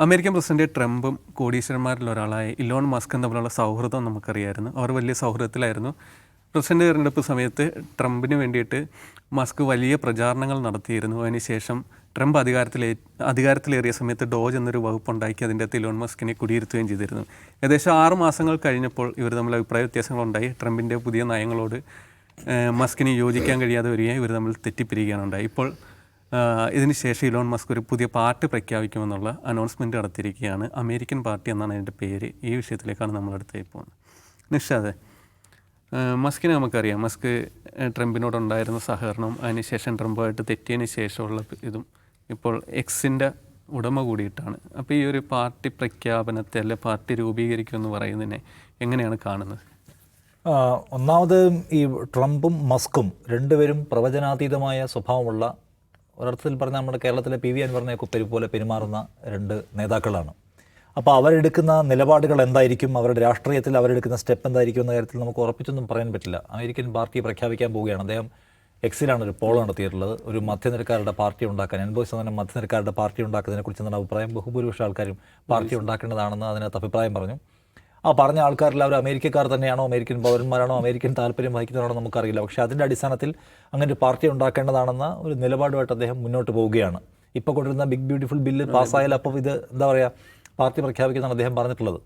American president ട്രംപും കോടീശ്വരന്മാരിൽ ഒരാളായ Elon മസ്കും തമ്മിലുള്ള സൗഹൃദം നമുക്കറിയായിരുന്നു. അവർ വലിയ സൗഹൃദത്തിലായിരുന്നു. പ്രസിഡന്റ് തിരഞ്ഞെടുപ്പ് സമയത്ത് ട്രംപിന് വേണ്ടിയിട്ട് മസ്ക് വലിയ പ്രചാരണങ്ങൾ നടത്തിയിരുന്നു. അതിനുശേഷം ട്രംപ് അധികാരത്തിലേ അധികാരത്തിലേറിയ സമയത്ത് ഡോജ് എന്നൊരു വകുപ്പ് ഉണ്ടാക്കി അതിന്റെ അകത്ത് ഇലോൺ മസ്കിനെ കുടിയിരുത്തുകയും ചെയ്തിരുന്നു. ഏകദേശം ആറ് മാസങ്ങൾ കഴിഞ്ഞപ്പോൾ ഇവർ തമ്മിൽ അഭിപ്രായ വ്യത്യാസങ്ങളുണ്ടായി. ട്രംപിന്റെ പുതിയ നയങ്ങളോട് മസ്കിന് യോജിക്കാൻ കഴിയാതെ വരികയും ഇവർ തമ്മിൽ തെറ്റിപ്പിരിക്കുകയാണ് ഉണ്ടായി. ഇപ്പോൾ ആഹ് ഇതിന് ശേഷം ഇലോൺ മസ്ക് ഒരു പുതിയ പാർട്ടി പ്രഖ്യാപിക്കുമെന്നുള്ള അനൗൺസ്മെന്റ് നടത്തിയിരിക്കുകയാണ് അമേരിക്കൻ പാർട്ടി എന്നാണ് അതിന്റെ പേര്. ഈ വിഷയത്തിലേക്കാണ് നമ്മൾ അടുത്തേ പോകുന്നത്. നിഷാദ് മസ്കിനെ നമുക്കറിയാം. മസ്ക് ട്രംപിനോടുണ്ടായിരുന്ന സഹകരണം അതിനുശേഷം ട്രംപുമായിട്ട് തെറ്റിയതിന് ശേഷമുള്ള ഇതും ഇപ്പോൾ എക്സിന്റെ ഉടമ കൂടിയിട്ടാണ്. അപ്പോൾ ഈ ഒരു പാർട്ടി പ്രഖ്യാപനത്തെ അല്ലെ പാർട്ടി രൂപീകരിക്കും എന്ന് പറയുന്നതിനെ എങ്ങനെയാണ് കാണുന്നത്? ഒന്നാമത് ഈ ട്രംപും മസ്കും രണ്ടുപേരും പ്രവചനാതീതമായ സ്വഭാവമുള്ള ഒരർത്ഥത്തിൽ പറഞ്ഞാൽ നമ്മുടെ കേരളത്തിലെ പി വി അൻവറിനെ കുപ്പരി പോലെ പെരുമാറുന്ന രണ്ട് നേതാക്കളാണ്. അപ്പോൾ അവരെടുക്കുന്ന നിലപാടുകൾ എന്തായിരിക്കും? അവരുടെ രാഷ്ട്രീയത്തിൽ അവരെടുക്കുന്ന സ്റ്റെപ്പ് എന്തായിരിക്കും എന്ന കാര്യത്തിൽ നമുക്ക് ഉറപ്പിച്ചൊന്നും പറയാൻ പറ്റില്ല. അമേരിക്കൻ പാർട്ടി പ്രഖ്യാപിക്കാൻ പോവുകയാണ്. അദ്ദേഹം എക്സിലാണ് ഒരു പോൾ നടത്തിയിട്ടുള്ളത്. ഒരു മധ്യനിരക്കാരുടെ പാർട്ടി ഉണ്ടാക്കാൻ എൺപത് ശതമാനം മധ്യനിരക്കാരുടെ പാർട്ടി ഉണ്ടാക്കുന്നതിനെക്കുറിച്ച് എന്താണ് അഭിപ്രായം? ബഹുഭൂരിപക്ഷ ആൾക്കാരും പാർട്ടി ഉണ്ടാക്കേണ്ടതാണെന്ന് അതിനകത്ത് അഭിപ്രായം പറഞ്ഞു. ആ പറഞ്ഞ ആൾക്കാരെല്ലാവരും അമേരിക്കക്കാർ തന്നെയാണോ അമേരിക്കൻ പൗരന്മാരാണോ അമേരിക്കൻ താല്പര്യം വഹിക്കുന്നവരാണോ നമുക്കറിയില്ല. പക്ഷേ അതിന്റെ അടിസ്ഥാനത്തിൽ അങ്ങനെ ഒരു പാർട്ടി ഉണ്ടാക്കേണ്ടതാണെന്ന ഒരു നിലപാടുമായിട്ട് അദ്ദേഹം മുന്നോട്ട് പോവുകയാണ്. ഇപ്പോൾ കൊണ്ടുവരുന്ന ബിഗ് ബ്യൂട്ടിഫുൾ ബില്ല് പാസ്സായാൽ അപ്പോൾ ഇത് എന്താ പറയുക പാർട്ടി പ്രഖ്യാപിക്കുന്നതാണ് അദ്ദേഹം പറഞ്ഞിട്ടുള്ളത്.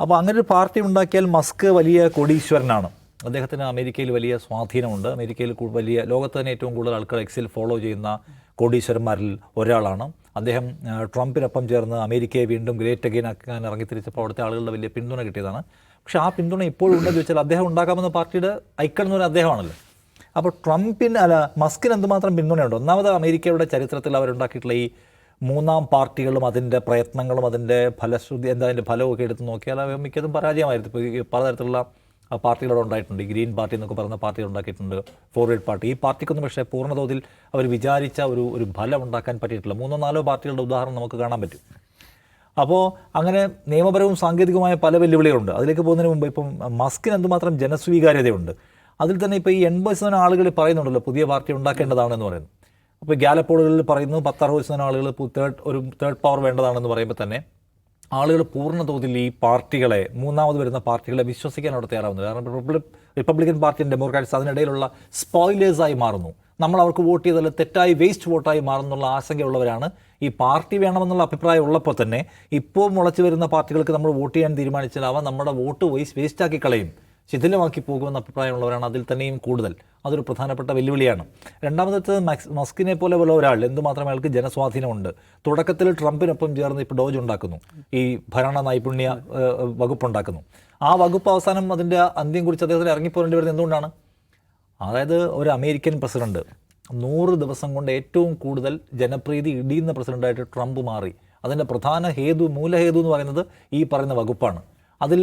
അപ്പോൾ അങ്ങനെ ഒരു പാർട്ടി ഉണ്ടാക്കിയാൽ മസ്ക് വലിയ കോടീശ്വരനാണ്. അദ്ദേഹത്തിന് അമേരിക്കയിൽ വലിയ സ്വാധീനമുണ്ട്. അമേരിക്കയിൽ വലിയ ലോകത്ത് തന്നെ ഏറ്റവും കൂടുതൽ ആൾക്കാർ എക്സിൽ ഫോളോ ചെയ്യുന്ന കോടീശ്വരന്മാരിൽ ഒരാളാണ്. അദ്ദേഹം ട്രംപിനൊപ്പം ചേർന്ന് അമേരിക്കയെ വീണ്ടും ഗ്രേറ്റ് അഗെയിൻ ആക്കാൻ ഇറങ്ങിത്തിരിച്ചപ്പോൾ അവിടുത്തെ ആളുകളുടെ വലിയ പിന്തുണ കിട്ടിയതാണ്. പക്ഷേ ആ പിന്തുണ ഇപ്പോഴും ഉണ്ടെന്ന് ചോദിച്ചാൽ അദ്ദേഹം ഉണ്ടാക്കാമെന്ന പാർട്ടിയുടെ ഐക്കൺ എന്ന് പറഞ്ഞാൽ അദ്ദേഹമാണല്ലോ. അപ്പോൾ ട്രംപിന് അല്ല മസ്കിന് എന്തുമാത്രം പിന്തുണയുണ്ട്? ഒന്നാമത് അമേരിക്കയുടെ ചരിത്രത്തിൽ അവരുണ്ടാക്കിയിട്ടുള്ള ഈ മൂന്നാം പാർട്ടികളും അതിന്റെ പ്രയത്നങ്ങളും അതിന്റെ ഫലശ്രുതി എന്താ അതിന്റെ ഫലമൊക്കെ എടുത്ത് നോക്കിയാൽ മിക്കതും പരാജയമായിരുന്നു. ഇപ്പോൾ പലതരത്തിലുള്ള പാർട്ടികൾ അവിടെ ഉണ്ടായിട്ടുണ്ട്. ഗ്രീൻ പാർട്ടി എന്നൊക്കെ പറയുന്ന പാർട്ടികൾ ഉണ്ടാക്കിയിട്ടുണ്ട്. Forward party. ഈ പാർട്ടിക്കൊന്നും പക്ഷേ പൂർണതോതിൽ അവർ വിചാരിച്ച ഒരു ഒരു ഫലം ഉണ്ടാക്കാൻ പറ്റിയിട്ടില്ല. മൂന്നോ നാലോ പാർട്ടികളുടെ ഉദാഹരണം നമുക്ക് കാണാൻ പറ്റും. അപ്പോൾ അങ്ങനെ നിയമപരവും സാങ്കേതികവുമായ പല വെല്ലുവിളികളുണ്ട്. അതിലേക്ക് പോകുന്നതിന് മുമ്പ് ഇപ്പം മസ്കിന് എന്തുമാത്രം ജനസ്വീകാര്യതയുണ്ട്. അതിൽ തന്നെ ഇപ്പോൾ ഈ എൺപത് ശതമാനം ആളുകൾ പറയുന്നുണ്ടല്ലോ പുതിയ പാർട്ടി ഉണ്ടാക്കേണ്ടതാണെന്ന് പറയുന്നു. അപ്പോൾ ഗ്യാലപ്പോളുകളിൽ പറയുന്നു പത്തറുപത് ശതമാനം ആളുകൾ തേർഡ് ഒരു തേർഡ് പവർ വേണ്ടതാണെന്ന് പറയുമ്പോൾ തന്നെ ആളുകൾ പൂർണ തോതിൽ ഈ പാർട്ടികളെ മൂന്നാമത് വരുന്ന പാർട്ടികളെ വിശ്വസിക്കാൻ അവിടെ തയ്യാറാവുന്നത്. കാരണം റിപ്പബ്ലിക് റിപ്പബ്ലിക്കൻ പാർട്ടിയും ഡെമോക്രാറ്റ്സ് അതിനിടയിലുള്ള സ്പോയിലേഴ്സായി മാറുന്നു. നമ്മൾ അവർക്ക് വോട്ട് ചെയ്താൽ തെറ്റായി വേസ്റ്റ് വോട്ടായി മാറുന്നുള്ള ആശങ്കയുള്ളവരാണ് ഈ പാർട്ടി വേണമെന്നുള്ള അഭിപ്രായം ഉള്ളപ്പോൾ തന്നെ ഇപ്പോൾ മുളച്ചു വരുന്ന പാർട്ടികൾക്ക് നമ്മൾ വോട്ട് ചെയ്യാൻ തീരുമാനിച്ചാൽ അവ നമ്മുടെ വോട്ട് വേസ്റ്റ് വേസ്റ്റാക്കി കളയും. ശിഥിലമാക്കി പോകുമെന്ന അഭിപ്രായമുള്ളവരാണ് അതിൽ തന്നെയും കൂടുതൽ. അതൊരു പ്രധാനപ്പെട്ട വെല്ലുവിളിയാണ്. രണ്ടാമത്തെ മക്സ് മസ്കിനെ പോലെ ഉള്ള ഒരാൾ എന്തുമാത്രം അയാൾക്ക് ജനസ്വാധീനമുണ്ട്. തുടക്കത്തിൽ ട്രംപിനൊപ്പം ചേർന്ന് ഇപ്പോൾ ഡോജ് ഉണ്ടാക്കുന്നു. ഈ ഭരണ നൈപുണ്യ വകുപ്പ് വകുപ്പുണ്ടാക്കുന്നു. ആ വകുപ്പ് അവസാനം അതിന്റെ അന്ത്യം കുറിച്ച് അദ്ദേഹത്തിന് ഇറങ്ങിപ്പോരേണ്ടി വരുന്നത് എന്തുകൊണ്ടാണ്? അതായത് ഒരു അമേരിക്കൻ പ്രസിഡന്റ് നൂറ് ദിവസം കൊണ്ട് ഏറ്റവും കൂടുതൽ ജനപ്രീതി ഇടിയുന്ന പ്രസിഡന്റായിട്ട് ട്രംപ് മാറി. അതിന്റെ പ്രധാന ഹേതു മൂലഹേതു എന്ന് പറയുന്നത് ഈ പറയുന്ന വകുപ്പാണ്. അതിൽ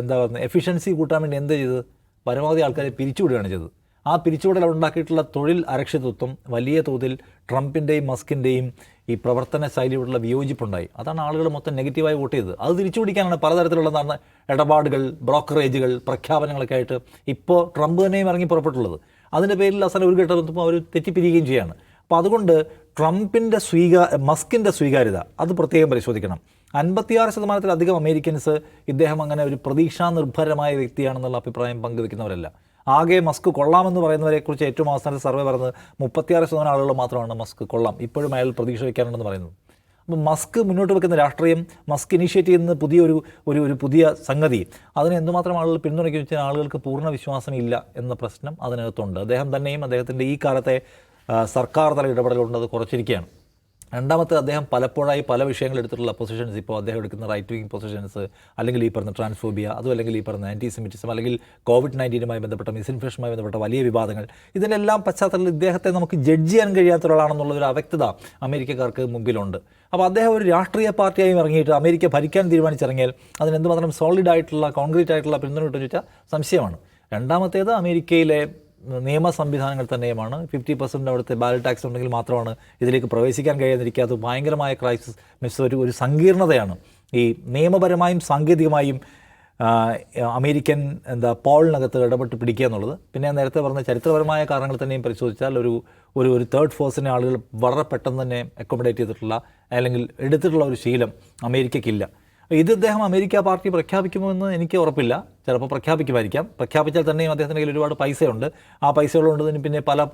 എന്താ പറയുന്നത് എഫിഷ്യൻസി കൂട്ടാൻ വേണ്ടി എന്ത് ചെയ്തത്? പരമാവധി ആൾക്കാരെ പിരിച്ചുവിടുകയാണ് ചെയ്തത്. ആ പിരിച്ചുവിടൽ ഉണ്ടാക്കിയിട്ടുള്ള തൊഴിൽ അരക്ഷിതത്വം വലിയ തോതിൽ ട്രംപിന്റെയും മസ്കിന്റെയും ഈ പ്രവർത്തന ശൈലിയോടുള്ള വിയോജിപ്പുണ്ടായി. അതാണ് ആളുകൾ മൊത്തം നെഗറ്റീവായി വോട്ട് ചെയ്തത്. അത് തിരിച്ചുപിടിക്കാനാണ് പലതരത്തിലുള്ള നടന്ന ഇടപാടുകൾ ബ്രോക്കറേജുകൾ പ്രഖ്യാപനങ്ങളൊക്കെ ആയിട്ട് ഇപ്പോൾ ട്രംപ് തന്നെയും ഇറങ്ങി പുറപ്പെട്ടുള്ളത്. അതിന്റെ പേരിൽ അവസാനം ഒരു ഘട്ടം എത്തുമ്പോൾ അവർ തെറ്റിപ്പിരിക്കുകയും ചെയ്യാണ്. അപ്പോൾ അതുകൊണ്ട് ട്രംപിന്റെ സ്വീകാ മസ്കിന്റെ സ്വീകാര്യത അത് പ്രത്യേകം പരിശോധിക്കണം. അൻപത്തിയാറ് ശതമാനത്തിലധികം അമേരിക്കൻസ് ഇദ്ദേഹം അങ്ങനെ ഒരു പ്രതീക്ഷാ നിർഭരമായ വ്യക്തിയാണെന്നുള്ള അഭിപ്രായം പങ്കുവെക്കുന്നവരല്ല. ആകെ മസ്ക് കൊള്ളാമെന്ന് പറയുന്നവരെക്കുറിച്ച് ഏറ്റവും അവസാനത്തെ സർവേ പറയുന്നത് മുപ്പത്തിയാറ് ശതമാനം ആളുകൾ മാത്രമാണ് മസ്ക് കൊള്ളാം. ഇപ്പോഴും അയാൾ പ്രതീക്ഷ വയ്ക്കാനുണ്ടെന്ന് പറയുന്നത്. അപ്പം മസ്ക് മുന്നോട്ട് വെക്കുന്ന രാഷ്ട്രീയം മസ്ക് ഇനീഷ്യേറ്റ് ചെയ്യുന്ന പുതിയൊരു ഒരു ഒരു പുതിയ സംഗതി അതിനെ എന്തുമാത്രം ആളുകൾ പിന്തുണയ്ക്കുന്നു വെച്ചാൽ ആളുകൾക്ക് പൂർണ വിശ്വാസമില്ല എന്ന പ്രശ്നം അതിനകത്തുണ്ട്. അദ്ദേഹം തന്നെയും അദ്ദേഹത്തിന്റെ ഈ കാലത്തെ സർക്കാർ തല ഇടപെടലുണ്ടത് കുറച്ചിരിക്കുകയാണ്. രണ്ടാമത്തെ അദ്ദേഹം പലപ്പോഴായി പല വിഷയങ്ങൾ എടുത്തിട്ടുള്ള പൊസിഷൻസ് ഇപ്പോൾ അദ്ദേഹം എടുക്കുന്ന റൈറ്റ് വിങ് പൊസിഷൻസ് അല്ലെങ്കിൽ ഈ പറഞ്ഞ ട്രാൻസ്ഫോബിയ അതും അല്ലെങ്കിൽ ഈ പറഞ്ഞ ആന്റി സെമിറ്റിസം അല്ലെങ്കിൽ കോവിഡ് നയന്റീനുമായി ബന്ധപ്പെട്ട മിസ്ഇൻഫെക്ഷനുമായി ബന്ധപ്പെട്ട വലിയ വിവാദങ്ങൾ. ഇതിനെല്ലാം പശ്ചാത്തലത്തിൽ ഇദ്ദേഹത്തെ നമുക്ക് ജഡ്ജ് ചെയ്യാൻ കഴിയാത്ത ഒരാളാണെന്നുള്ള ഒരു അവ്യക്തത അമേരിക്കക്കാർക്ക് മുമ്പിലുണ്ട്. അപ്പോൾ അദ്ദേഹം ഒരു രാഷ്ട്രീയ പാർട്ടിയായി ഇറങ്ങിയിട്ട് അമേരിക്ക ഭരിക്കാൻ തീരുമാനിച്ചിറങ്ങിയാൽ അതിന് എന്തുമാത്രം സോളിഡ് ആയിട്ടുള്ള കോൺക്രീറ്റ് ആയിട്ടുള്ള പിന്തുണ കിട്ടുമെന്ന് ചോദിച്ചാൽ സംശയമാണ്. രണ്ടാമത്തേത് അമേരിക്കയിലെ നിയമ സംവിധാനങ്ങൾ തന്നെയുമാണ്. ഫിഫ്റ്റി പെർസെന്റ് അവിടുത്തെ ബാലറ്റ് ടാക്സ് ഉണ്ടെങ്കിൽ മാത്രമാണ് ഇതിലേക്ക് പ്രവേശിക്കാൻ കഴിയാതിരിക്കാത്ത ഭയങ്കരമായ ക്രൈസിസ് മിസ് ഒരു ഒരു സങ്കീർണതയാണ്. ഈ നിയമപരമായും സാങ്കേതികമായും അമേരിക്കൻ എന്താ പോളിനകത്ത് ഇടപെട്ട് പിടിക്കുക എന്നുള്ളത്. പിന്നെ നേരത്തെ പറഞ്ഞ ചരിത്രപരമായ കാരണങ്ങൾ തന്നെയും പരിശോധിച്ചാൽ ഒരു ഒരു ഒരു തേർഡ് ഫോഴ്സിനെ ആളുകൾ വളരെ പെട്ടെന്ന് തന്നെ അക്കോമഡേറ്റ് ചെയ്തിട്ടുള്ള അല്ലെങ്കിൽ എടുത്തിട്ടുള്ള ഒരു ശീലം അമേരിക്കയ്ക്കില്ല. ഇത് ഇദ്ദേഹം അമേരിക്ക പാർട്ടി പ്രഖ്യാപിക്കുമെന്ന് എനിക്ക് ഉറപ്പില്ല. ചിലപ്പോൾ പ്രഖ്യാപിക്കുമായിരിക്കാം. പ്രഖ്യാപിച്ചാൽ തന്നെയും അദ്ദേഹത്തിന്റെ കയ്യിൽ ഒരുപാട് പൈസയുണ്ട്. ആ പൈസകളുണ്ട് പിന്നെ പല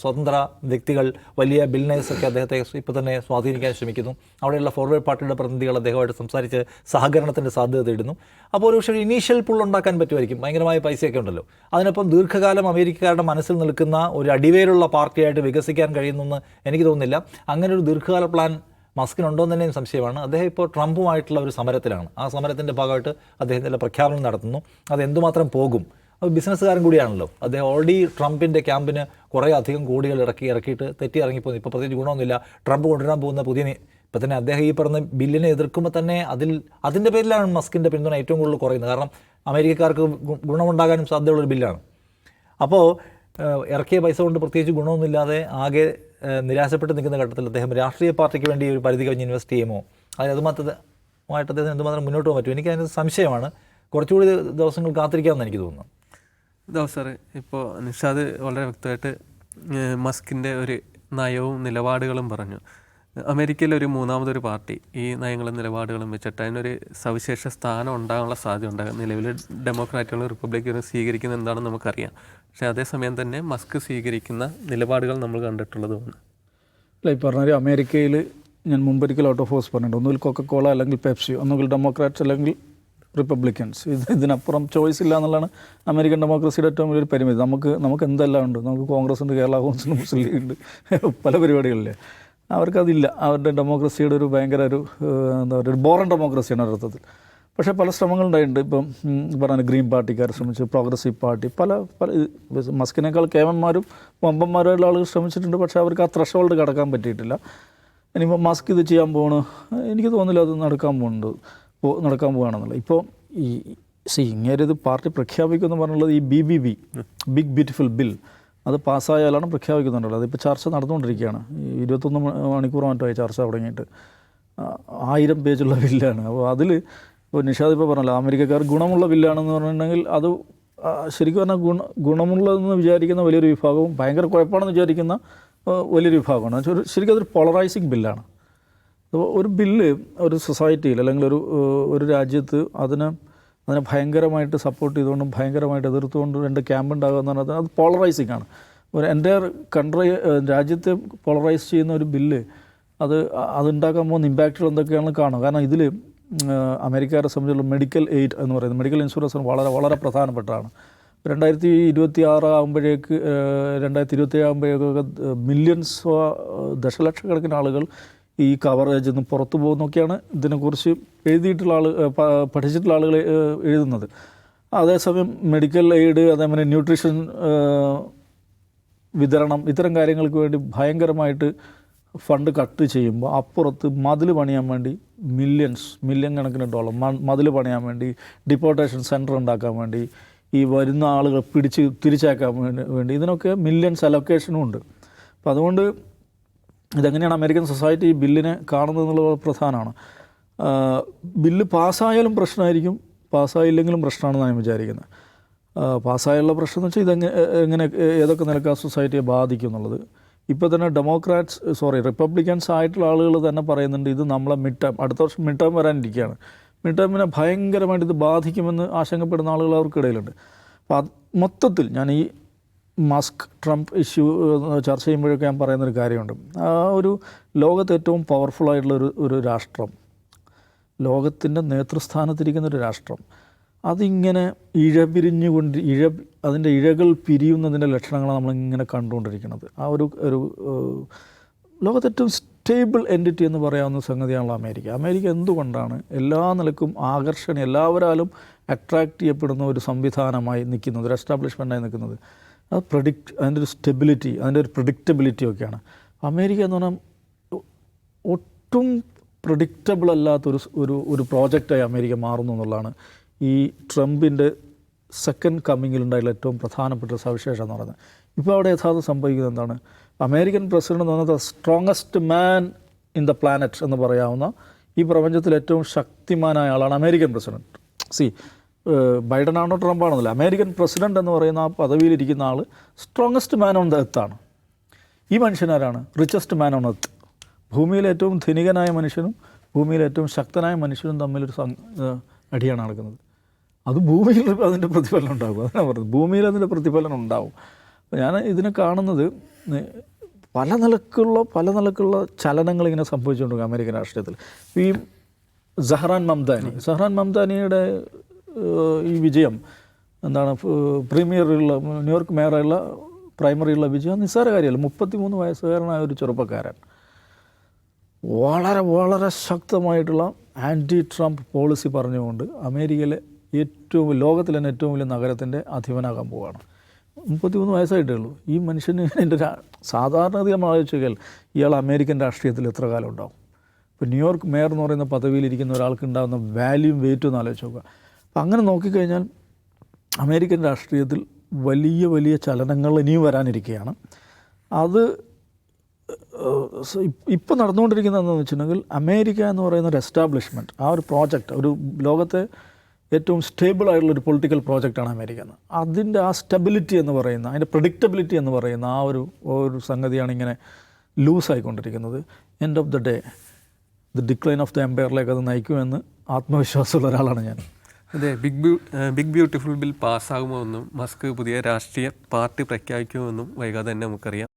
സ്വതന്ത്ര വ്യക്തികൾ വലിയ ബിൽനേഴ്സ് ഒക്കെ അദ്ദേഹത്തെ ഇപ്പോൾ തന്നെ സ്വാധീനിക്കാൻ ശ്രമിക്കുന്നു. അവിടെയുള്ള ഫോർവേഡ് പാർട്ടിയുടെ പ്രതിനിധികൾ അദ്ദേഹമായിട്ട് സംസാരിച്ച് സഹകരണത്തിന്റെ സാധ്യത ഇടുന്നു അപ്പോൾ ഒരു പക്ഷേ ഇനീഷ്യൽ പുൾ ഉണ്ടാക്കാൻ പറ്റുമായിരിക്കും. ഭയങ്കരമായ പൈസയൊക്കെ ഉണ്ടല്ലോ. അതിനൊപ്പം ദീർഘകാലം അമേരിക്കക്കാരുടെ മനസ്സിൽ നിൽക്കുന്ന ഒരു അടിവേരുള്ള പാർട്ടിയായിട്ട് വികസിക്കാൻ കഴിയുന്നെന്ന് എനിക്ക് തോന്നുന്നില്ല. അങ്ങനെ ഒരു ദീർഘകാല പ്ലാൻ മസ്കിനുണ്ടോ എന്ന് തന്നെയും സംശയമാണ്. അദ്ദേഹം ഇപ്പോൾ ട്രംപുമായിട്ടുള്ള ഒരു സമരത്തിലാണ്. ആ സമരത്തിന്റെ ഭാഗമായിട്ട് അദ്ദേഹം ചില പ്രഖ്യാപനം നടത്തുന്നു. അത് എന്തുമാത്രം പോകും? അത് ബിസിനസ്സുകാരൻ കൂടിയാണല്ലോ. അദ്ദേഹം ഓൾറെഡി ട്രംപിന്റെ ക്യാമ്പിന് കുറേ അധികം കോടികൾ ഇറക്കി ഇറക്കിയിട്ട് തെറ്റി ഇറങ്ങിപ്പോകുന്നു ഇപ്പോൾ പ്രത്യേകിച്ച് ഗുണമൊന്നുമില്ല. ട്രംപ് കൊണ്ടുവരാൻ പോകുന്ന പുതിയ ഇപ്പം തന്നെ അദ്ദേഹം ഈ പറഞ്ഞ ബില്ലിനെ എതിർക്കുമ്പോൾ തന്നെ അതിൽ അതിന്റെ പേരിലാണ് മസ്കിന്റെ പിന്തുണ ഏറ്റവും കൂടുതൽ കുറയുന്നത്. കാരണം അമേരിക്കക്കാർക്ക് ഗുണമുണ്ടാകാനും സാധ്യതയുള്ളൊരു ബില്ലാണ്. അപ്പോൾ ഇറക്കിയ പൈസ കൊണ്ട് പ്രത്യേകിച്ച് ഗുണമൊന്നുമില്ലാതെ ആകെ നിരാശപ്പെട്ട് നിൽക്കുന്ന ഘട്ടത്തിൽ അദ്ദേഹം രാഷ്ട്രീയ പാർട്ടിക്ക് വേണ്ടി ഒരു പരിധി കഴിഞ്ഞ് ഇൻവെസ്റ്റ് ചെയ്യുമോ? അത് അതുമാത്രമായിട്ട് അദ്ദേഹം എന്തുമാത്രം മുന്നോട്ട് പോകാൻ പറ്റും? എനിക്ക് അതിന് സംശയമാണ്. കുറച്ചുകൂടി ദിവസങ്ങൾ കാത്തിരിക്കാമെന്ന് എനിക്ക് തോന്നുന്നു. ഇതാ സാറ്. ഇപ്പോൾ നിഷാദ് വളരെ വ്യക്തമായിട്ട് മസ്കിന്റെ ഒരു നയവും നിലപാടുകളും പറഞ്ഞു. അമേരിക്കയിലെ ഒരു മൂന്നാമതൊരു പാർട്ടി ഈ നയങ്ങളും നിലപാടുകളും വെച്ചിട്ട് അതിനൊരു സവിശേഷ സ്ഥാനം ഉണ്ടാകാനുള്ള സാധ്യത ഉണ്ടാകും നിലവിൽ ഡെമോക്രാറ്റുകളും റിപ്പബ്ലിക്കുകളും സ്വീകരിക്കുന്ന എന്താണെന്ന് നമുക്കറിയാം. പക്ഷേ അതേസമയം തന്നെ മസ്ക് സ്വീകരിക്കുന്ന നിലപാടുകൾ നമ്മൾ കണ്ടിട്ടുള്ളതുമാണ്. അല്ല ഈ പറഞ്ഞ അമേരിക്കയിൽ ഞാൻ മുമ്പൊരിക്കൽ ഔട്ട് ഓഫ് ഹോസ് പറഞ്ഞിട്ടുണ്ട്. ഒന്നുകിൽ കൊക്കക്കോള അല്ലെങ്കിൽ പെപ്സി ഒന്നുകിൽ ഡെമോക്രാറ്റ്സ് അല്ലെങ്കിൽ റിപ്പബ്ലിക്കൻസ് ഇത് ഇതിനപ്പുറം ചോയ്സ് ഇല്ല എന്നുള്ളതാണ് അമേരിക്കൻ ഡെമോക്രസിയുടെ ഏറ്റവും വലിയൊരു പരിമിതി. നമുക്ക് നമുക്ക് എന്തെല്ലാം ഉണ്ട്? നമുക്ക് കോൺഗ്രസ് ഉണ്ട് കേരള കോൺഗ്രസ് ഉണ്ട് മുസ്ലിം ലീഗ് ഉണ്ട്. പല പരിപാടികളില്ലേ അവർക്കതില്ല. അവരുടെ ഡെമോക്രസിയുടെ ഒരു ഭയങ്കര ഒരു എന്താ പറയുക ഒരു ബോറൻ ഡെമോക്രസിയാണ് അർത്ഥത്തിൽ പക്ഷേ പല ശ്രമങ്ങളുണ്ടായിട്ടുണ്ട്. ഇപ്പം പറഞ്ഞ ഗ്രീൻ പാർട്ടിക്കാർ ശ്രമിച്ചു പ്രോഗ്രസീവ് പാർട്ടി പല പല മസ്കിനേക്കാൾ കേമന്മാരും വമ്പന്മാരുമായിട്ടുള്ള ആളുകൾ ശ്രമിച്ചിട്ടുണ്ട്. പക്ഷേ അവർക്ക് ആ ത്രഷോൾഡ് കടക്കാൻ പറ്റിയിട്ടില്ല. ഇനിയിപ്പോൾ മസ്ക് ഇത് ചെയ്യാൻ പോകണു എനിക്ക് തോന്നില്ല അത് നടക്കാൻ പോകുന്നുണ്ട് നടക്കാൻ പോകുകയാണെന്നുള്ളത് ഇപ്പോൾ ഈ സി ഇങ്ങനെ ഇത് പാർട്ടി പ്രഖ്യാപിക്കുമെന്ന് പറഞ്ഞുള്ളത് ഈ B B B big beautiful bill അത് പാസ്സായാലാണ് പ്രഖ്യാപിക്കുന്നുണ്ടല്ലോ. അതിപ്പോൾ ചർച്ച നടന്നുകൊണ്ടിരിക്കുകയാണ്. ഇരുപത്തൊന്ന് മണിക്കൂർ മറ്റായി ചർച്ച തുടങ്ങിയിട്ട്. ആയിരം പേജുള്ള ബില്ലാണ്. അപ്പോൾ അതിൽ ഇപ്പോൾ നിഷാദ് ഇപ്പോൾ പറഞ്ഞല്ലോ അമേരിക്കക്കാർ ഗുണമുള്ള ബില്ലാണെന്ന് പറഞ്ഞിട്ടുണ്ടെങ്കിൽ അത് ശരിക്കും പറഞ്ഞാൽ ഗുണ ഗുണമുള്ളതെന്ന് വിചാരിക്കുന്ന വലിയൊരു വിഭാഗവും ഭയങ്കര കുഴപ്പമാണെന്ന് വിചാരിക്കുന്ന വലിയൊരു വിഭാഗമാണ്. ശരിക്കും അതൊരു പോളറൈസിങ് ബില്ലാണ്. അപ്പോൾ ഒരു ബില്ല് ഒരു സൊസൈറ്റിയിൽ അല്ലെങ്കിൽ ഒരു ഒരു രാജ്യത്ത് അതിനെ അതിനെ ഭയങ്കരമായിട്ട് സപ്പോർട്ട് ചെയ്തുകൊണ്ടും ഭയങ്കരമായിട്ട് എതിർത്തുകൊണ്ടും രണ്ട് ക്യാമ്പ് ഉണ്ടാകുക എന്ന് പറഞ്ഞാൽ അത് പോളറൈസിങ് ആണ്. ഒരു എന്റെ കൺട്രി രാജ്യത്തെ പോളറൈസ് ചെയ്യുന്ന ഒരു ബില്ല് അത് അതുണ്ടാക്കാൻ പോകുന്ന ഇമ്പാക്റ്റുകൾ എന്തൊക്കെയാണെന്ന് കാണും. കാരണം ഇതിൽ അമേരിക്കയെ സംബന്ധിച്ചുള്ള മെഡിക്കൽ എയ്ഡ് എന്ന് പറയുന്നത് മെഡിക്കൽ ഇൻഷുറൻസ് വളരെ വളരെ പ്രധാനപ്പെട്ടതാണ്. രണ്ടായിരത്തി ഇരുപത്തി ആറ് ആകുമ്പോഴേക്ക് രണ്ടായിരത്തി ഇരുപത്തി ആകുമ്പോഴേക്കൊക്കെ മില്യൺസ് ദശലക്ഷക്കണക്കിന് ആളുകൾ ഈ കവറേജ് നിന്ന് പുറത്തു പോകുന്നൊക്കെയാണ് ഇതിനെക്കുറിച്ച് എഴുതിയിട്ടുള്ള ആൾ പഠിച്ചിട്ടുള്ള ആളുകൾ എഴുതുന്നത്. അതേസമയം മെഡിക്കൽ എയ്ഡ് അതേപോലെ ന്യൂട്രീഷൻ വിതരണം ഇത്തരം കാര്യങ്ങൾക്ക് വേണ്ടി ഭയങ്കരമായിട്ട് ഫണ്ട് കട്ട് ചെയ്യുമ്പോൾ അപ്പുറത്ത് മതിൽ പണിയാൻ വേണ്ടി മില്യൺസ് മില്യൺ കണക്കിന് ഡോളർ മതിൽ പണിയാൻ വേണ്ടി ഡിപ്പോർട്ടേഷൻ സെന്റർ ഉണ്ടാക്കാൻ വേണ്ടി ഈ വരുന്ന ആളുകൾ പിടിച്ച് തിരിച്ചേക്കാൻ വേണ്ടി വേണ്ടി ഇതിനൊക്കെ മില്യൺസ് അലൊക്കേഷനും ഉണ്ട്. അപ്പോൾ അതുകൊണ്ട് ഇതെങ്ങനെയാണ് അമേരിക്കൻ സൊസൈറ്റി ഈ ബില്ലിനെ കാണുന്നത് എന്നുള്ളത് പ്രധാനമാണ്. ബില്ല് പാസ്സായാലും പ്രശ്നമായിരിക്കും പാസ്സായില്ലെങ്കിലും പ്രശ്നമാണെന്ന് ഞാൻ വിചാരിക്കുന്നത്. പാസ്സായുള്ള പ്രശ്നം എന്ന് വെച്ചാൽ ഇതെങ്ങനെ എങ്ങനെ ഏതൊക്കെ നിലയ്ക്ക് ആ സൊസൈറ്റിയെ ബാധിക്കും എന്നുള്ളത്. ഇപ്പോൾ തന്നെ ഡെമോക്രാറ്റ്സ് സോറി റിപ്പബ്ലിക്കൻസ് ആയിട്ടുള്ള ആളുകൾ തന്നെ പറയുന്നുണ്ട് ഇത് നമ്മളെ മിഡ് ടൈം അടുത്ത വർഷം മിഡ് ടൈം വരാനിരിക്കുകയാണ്. മിഡ് ടേമിനെ ഭയങ്കരമായിട്ട് ഇത് ബാധിക്കുമെന്ന് ആശങ്കപ്പെടുന്ന ആളുകൾ അവർക്കിടയിലുണ്ട്. അപ്പോൾ മൊത്തത്തിൽ ഞാൻ ഈ മസ്ക് ട്രംപ് ഇഷ്യൂ ചർച്ച ചെയ്യുമ്പോഴൊക്കെ ഞാൻ പറയുന്നൊരു കാര്യമുണ്ട്. ആ ഒരു ലോകത്ത് ഏറ്റവും പവർഫുൾ ആയിട്ടുള്ള ഒരു ഒരു രാഷ്ട്രം ലോകത്തിന്റെ നേതൃസ്ഥാനത്തിരിക്കുന്ന ഒരു രാഷ്ട്രം അതിങ്ങനെ ഇഴപിരിഞ്ഞുകൊണ്ട് ഇഴ അതിന്റെ ഇഴകൾ പിരിയുന്നതിന്റെ ലക്ഷണങ്ങളാണ് നമ്മളിങ്ങനെ കണ്ടുകൊണ്ടിരിക്കുന്നത്. ആ ഒരു ഒരു ലോകത്തേറ്റവും സ്റ്റേബിൾ എന്റിറ്റി എന്ന് പറയാവുന്ന സംഗതിയാണല്ലോ അമേരിക്ക. അമേരിക്ക എന്തുകൊണ്ടാണ് എല്ലാ നിലക്കും ആകർഷണം എല്ലാവരാലും അട്രാക്റ്റ് ചെയ്യപ്പെടുന്ന ഒരു സംവിധാനമായി നിൽക്കുന്നത് ഒരു എസ്റ്റാബ്ലിഷ്മെന്റായി നിൽക്കുന്നത്? അത് പ്രഡിക്റ്റ് അതിന്റെ ഒരു സ്റ്റെബിലിറ്റി അതിന്റെ ഒരു പ്രഡിക്റ്റബിലിറ്റി ഒക്കെയാണ്. അമേരിക്ക എന്ന് പറഞ്ഞാൽ ഒട്ടും പ്രഡിക്റ്റബിൾ അല്ലാത്തൊരു ഒരു ഒരു പ്രോജക്റ്റായി അമേരിക്ക മാറുന്നു എന്നുള്ളതാണ് ഈ ട്രംപിന്റെ സെക്കൻഡ് കമ്മിങ്ങിൽ ഉണ്ടായിട്ടുള്ള ഏറ്റവും പ്രധാനപ്പെട്ട സവിശേഷം എന്ന് പറയുന്നത്. ഇപ്പോൾ അവിടെ യഥാർത്ഥം സംഭവിക്കുന്നത് എന്താണ്? അമേരിക്കൻ പ്രസിഡന്റ് എന്ന് പറഞ്ഞാൽ the strongest man in the planet എന്ന് പറയാവുന്ന ഈ പ്രപഞ്ചത്തിൽ ഏറ്റവും ശക്തിമാനായ ആളാണ് അമേരിക്കൻ പ്രസിഡന്റ്. സി ഏഹ്, ആണോ ട്രംപ് ആണെന്നില്ല അമേരിക്കൻ പ്രസിഡന്റ് എന്ന് പറയുന്ന ആ പദവിയിലിരിക്കുന്ന ആൾ സ്ട്രോങ്ങസ്റ്റ് മാൻ ഓൺ ദ എത്താണ് ഈ മനുഷ്യനാരാണ്? റിച്ചസ്റ്റ് മാൻ ഓൺ എത്ത് ഭൂമിയിലെ ഏറ്റവും ധനികനായ മനുഷ്യനും ഭൂമിയിലെ ഏറ്റവും ശക്തനായ മനുഷ്യനും തമ്മിലൊരു അടിയാണ് നടക്കുന്നത്. അത് ഭൂമിയിൽ അതിന്റെ പ്രതിഫലനം ഉണ്ടാകും. അതാണ് പറഞ്ഞത്. ഭൂമിയിൽ അതിന്റെ പ്രതിഫലനം ഉണ്ടാവും. ഞാൻ ഇതിനെ കാണുന്നത് പല നിലക്കുള്ള പല നിലക്കുള്ള ചലനങ്ങൾ ഇങ്ങനെ സംഭവിച്ചുകൊണ്ടിരിക്കും അമേരിക്കൻ രാഷ്ട്രീയത്തിൽ. ഈ സഹ്റാൻ മംദാനി. സഹ്റാൻ മംദാനിയുടെ ഈ വിജയം. എന്താണ് പ്രീമിയറിലുള്ള ന്യൂയോർക്ക് മേയറുള്ള പ്രൈമറിയുള്ള വിജയം നിസ്സാര കാര്യമല്ല. മുപ്പത്തി മൂന്ന് വയസ്സുകാരനായ ഒരു ചെറുപ്പക്കാരൻ. വളരെ വളരെ ശക്തമായിട്ടുള്ള ആന്റി ട്രംപ് പോളിസി പറഞ്ഞുകൊണ്ട് അമേരിക്കയിലെ ഏറ്റവും ലോകത്തിലെ തന്നെ ഏറ്റവും വലിയ നഗരത്തിന്റെ അധിപനാകാൻ പോവുകയാണ്. മുപ്പത്തിമൂന്ന് വയസ്സായിട്ടേ ഉള്ളൂ ഈ മനുഷ്യന് എന്റെ ഒരു സാധാരണഗതി നമ്മൾ ആലോചിച്ചാൽ ഇയാൾ അമേരിക്കൻ രാഷ്ട്രീയത്തിൽ എത്ര കാലം ഉണ്ടാവും? ഇപ്പോൾ ന്യൂയോർക്ക് മേയർ എന്ന് പറയുന്ന പദവിയിലിരിക്കുന്ന ഒരാൾക്ക് ഉണ്ടാകുന്ന വാല്യൂം വെയിറ്റും ഒന്ന് ആലോചിച്ച് നോക്കുക. അപ്പം അങ്ങനെ നോക്കിക്കഴിഞ്ഞാൽ അമേരിക്കൻ രാഷ്ട്രീയത്തിൽ വലിയ വലിയ ചലനങ്ങൾ ഇനിയും വരാനിരിക്കുകയാണ്. അത് ഇപ്പം നടന്നുകൊണ്ടിരിക്കുന്നതെന്ന് വെച്ചിട്ടുണ്ടെങ്കിൽ അമേരിക്ക എന്ന് പറയുന്ന ഒരു എസ്റ്റാബ്ലിഷ്മെന്റ് ആ ഒരു പ്രോജക്റ്റ് ഒരു ലോകത്തെ ഏറ്റവും സ്റ്റേബിൾ ആയിട്ടുള്ള ഒരു പൊളിറ്റിക്കൽ പ്രോജക്റ്റാണ് അമേരിക്ക എന്ന്. അതിന്റെ ആ സ്റ്റെബിലിറ്റി എന്ന് പറയുന്ന അതിന്റെ പ്രഡിക്റ്റബിലിറ്റി എന്ന് പറയുന്ന ആ ഒരു ഒരു സംഗതിയാണ് ഇങ്ങനെ ലൂസായിക്കൊണ്ടിരിക്കുന്നത് end of the day the decline of the എംപയറിലേക്ക് അത് നയിക്കുമെന്ന് ആത്മവിശ്വാസമുള്ള ഒരാളാണ് ഞാൻ. അതെ big beau big beautiful bill പാസ്സാകുമോ എന്നും മസ്ക് പുതിയ രാഷ്ട്രീയ പാർട്ടി പ്രഖ്യാപിക്കുമോ എന്നും വൈകാതെ തന്നെ നമുക്കറിയാം.